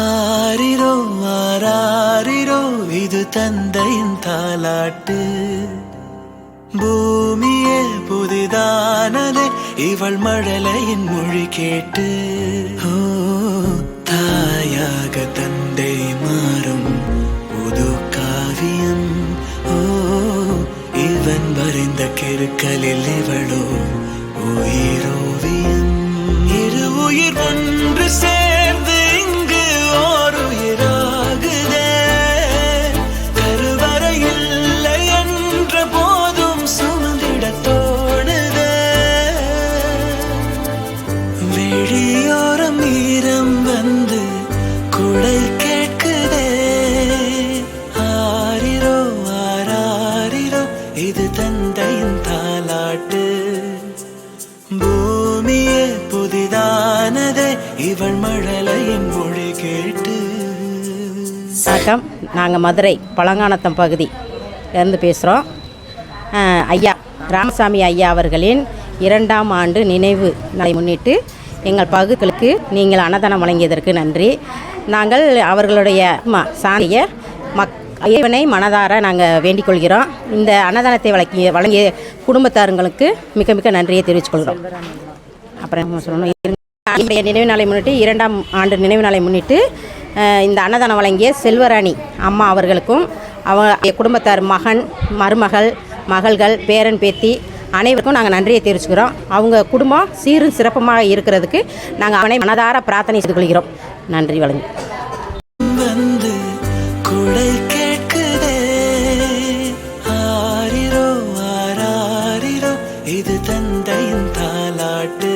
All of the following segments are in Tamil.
ஆரிரோ ஆராரிரோ இது தந்தையின் தாலாட்டு பூமியே புதிதானதே இவள் மழலையின் மொழி கேட்டு. ஓ தாயாக தந்தை மாறும் புது காவியம். ஓ இவன் வரைந்த கிருக்கலில் இவளோ இது தந்தையின் தாலாட்டு பூமியே புதிதானதே இவள் மழலையின் மொழி கேட்டு. வணக்கம் நாங்கள் மதுரை பழங்கானத்தம் பகுதி இருந்து பேசுகிறோம் ஐயா ராமசாமி ஐயா அவர்களின் இரண்டாம் ஆண்டு நினைவு நாளை முன்னிட்டு எங்கள் பகுதிகளுக்கு நீங்கள் அன்னதானம் வழங்கியதற்கு நன்றி. நாங்கள் அவர்களுடைய ம மக் இறைவனை மனதார நாங்கள் வேண்டிக் கொள்கிறோம் இந்த அன்னதானத்தை வழங்கிய வழங்கிய குடும்பத்தாருங்களுக்கு மிக மிக நன்றியை தெரிவித்துக்கொள்கிறோம் அப்புறம் சொல்லணும் நினைவு நாளை முன்னிட்டு இரண்டாம் ஆண்டு நினைவு நாளை முன்னிட்டு இந்த அன்னதானம் வழங்கிய செல்வராணி அம்மா அவர்களுக்கும் அவ குடும்பத்தார் மகன் மருமகள் மகள்கள் பேரன் பேத்தி அனைவருக்கும் நாங்கள் நன்றியை தெரிவிச்சுக்கிறோம். அவங்க குடும்பம் சீரும் சிறப்புமாக இருக்கிறதுக்கு நாங்கள் அவனை மனதார பிரார்த்தனை செய்து கொள்கிறோம். நன்றி வழங்கி இது தந்தையின் தாலாட்டு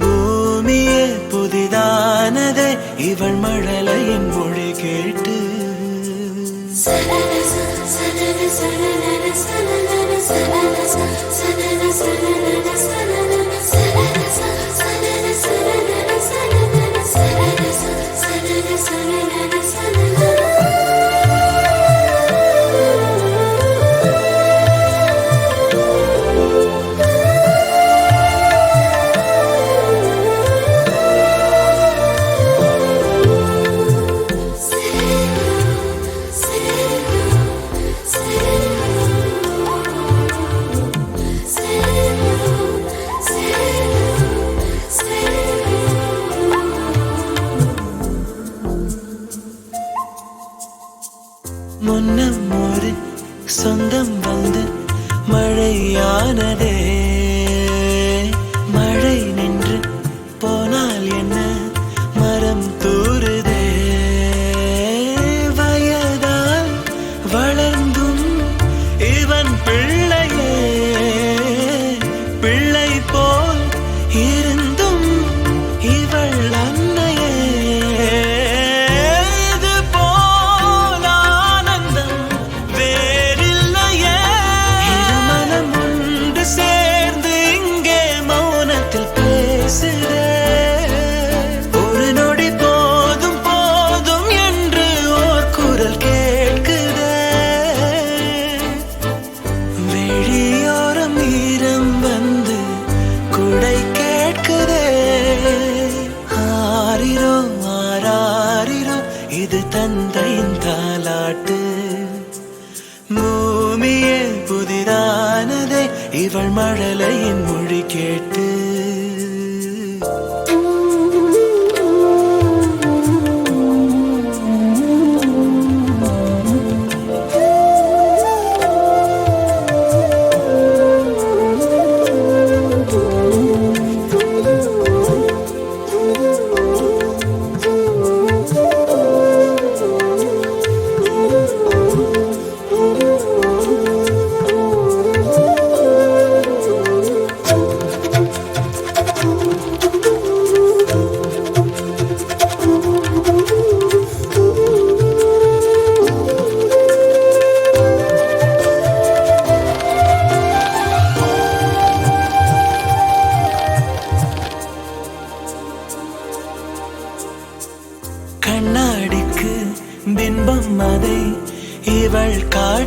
பூமியே புதிதானதே இவள் மழலையின் மொழி கேட்டு. முன்னம் ஒரு சொந்தம் வந்து மழையானதே. தந்தையின் தாலாட்டு. பூமியே புதிதானதே இவள் மழலையின் மொழி கேட்டு.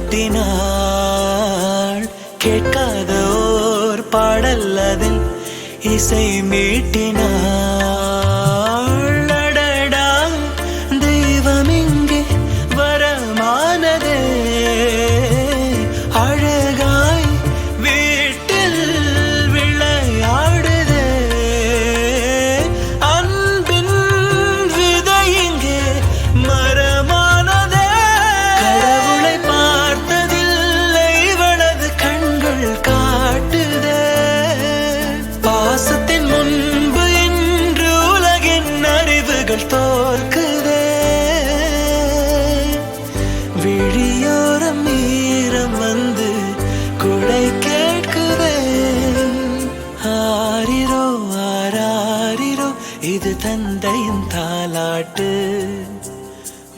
காட்டினாள். கேட்காத ஓர் பாடல் அதில் இசை மீட்டினாள்.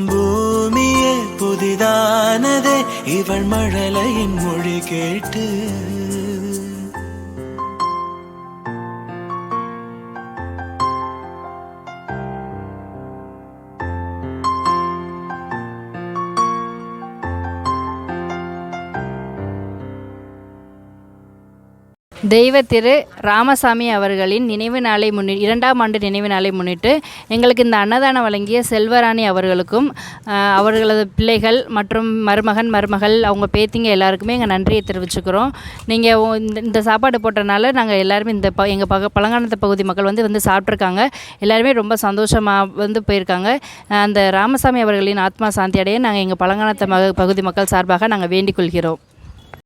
பூமியே புதிதானதே இவள் மழலையின் மொழி கேட்டு தெய்வ திரு ராமசாமி அவர்களின் நினைவு நாளை முன்னி இரண்டாம் ஆண்டு நினைவு நாளை முன்னிட்டு எங்களுக்கு இந்த அன்னதானம் வழங்கிய செல்வராணி அவர்களுக்கும் அவர்களது பிள்ளைகள் மற்றும் மருமகன் மருமகள் அவங்க பேத்திங்க எல்லாருக்குமே எங்கள் நன்றியை தெரிவிச்சுக்கிறோம். நீங்கள் இந்த இந்த சாப்பாடு போட்டனால நாங்கள் எல்லாருமே இந்த ப எங்கள் பக பழங்கானத்து பகுதி மக்கள் வந்து வந்து சாப்பிட்ருக்காங்க எல்லாருமே ரொம்ப சந்தோஷமாக வந்து போயிருக்காங்க. அந்த ராமசாமி அவர்களின் ஆத்மா சாந்தி அடைய நாங்கள் எங்கள் பழங்கானத்து மக பகுதி மக்கள் சார்பாக நாங்கள் வேண்டிக் கொள்கிறோம்.